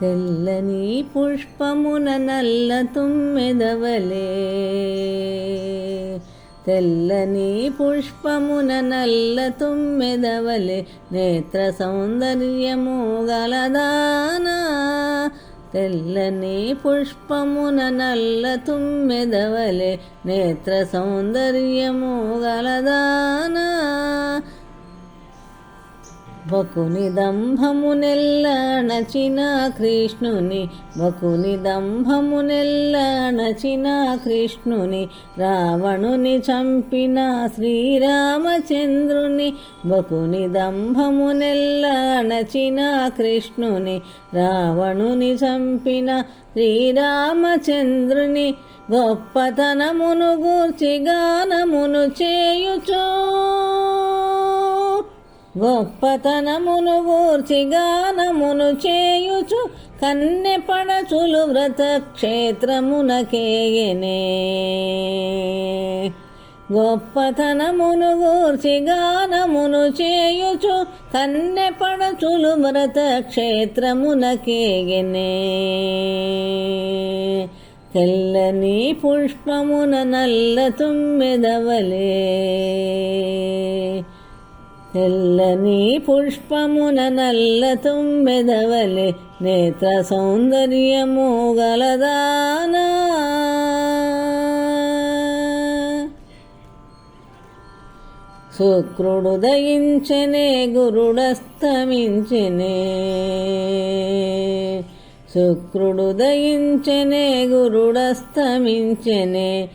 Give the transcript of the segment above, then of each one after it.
తెల్లని పుష్పమున నల్ల తుమ్మెదవలే. తెల్లని పుష్పమున నల్ల తుమ్మెదవలే. నేత్ర సౌందర్యము గలదానా. తెల్లని పుష్పమున నల్ల తుమ్మెదవలే. నేత్ర సౌందర్యము గలదా బకుని దంభమునెల్ల నచిన కృష్ణుని బకుని దంభమునెల్ల నచిన కృష్ణుని రావణుని చంపిన శ్రీరామచంద్రుని బకుని దంభమునెల్ల నచిన కృష్ణుని రావణుని చంపిన శ్రీరామచంద్రుని గొప్పతనమును గూర్చి గానమును చేయుచో. గొప్పతనమును గూర్చి గానమును చేయుచు కన్నె పడచులు వ్రత క్షేత్రమునకేయనే గొప్పతనమును గూర్చి గానమును చేయుచు కన్నె పడచులు వ్రత క్షేత్రమునకేయనే తెల్లని పుష్పమున నల్ల తుమ్మెదవలే. తెల్లని పుష్పమున నల్ల తుమ్మెదవలే నేత్ర సౌందర్యము గలదానా శుక్రుడు దయించనే గురుడస్తమించనే. శుక్రుడు దయించనే గురుడస్తమించనే.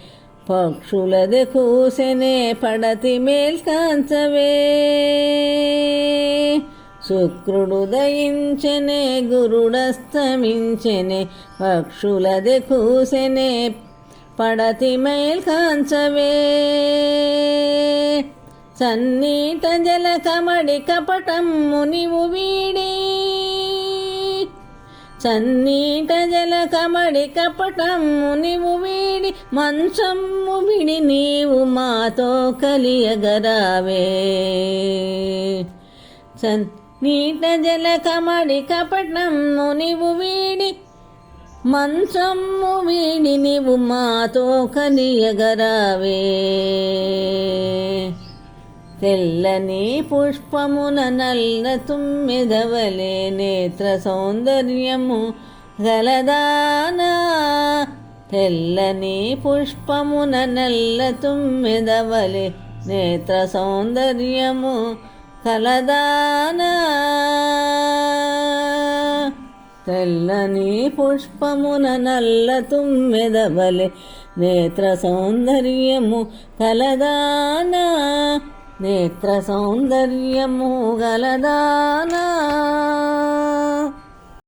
పక్షులది కూసెనే పడతి మేల్కాంచవే శుక్రుడు దయించనే గురుడస్తమించనే పక్షులది కూసెనే పడతి మేల్కాంచవే సన్నీట జల కమడి కపటమ్ము నీవు వీడీ. చన్నీట జల కమడి కపటము నీవు వీడి మంచము విడి నీవు మాతో కలియగరావే. చన్నీట జల కమడి కపటము నీవు వీడి మంచము వీడి నీవు మాతో కలియగరావే. తెల్లని పుష్పమున నల్ల తుమ్మెదవలే నేత్ర సౌందర్యము గలదానా. తెల్లని పుష్పమున నల్ల తుమ్మెదవలే నేత్ర సౌందర్యము కలదానా. తెల్లని పుష్పమున నల్ల తుమ్మెదవలే నేత్ర సౌందర్యము కలదానా. నేత్ర సౌందర్యము గలదానా.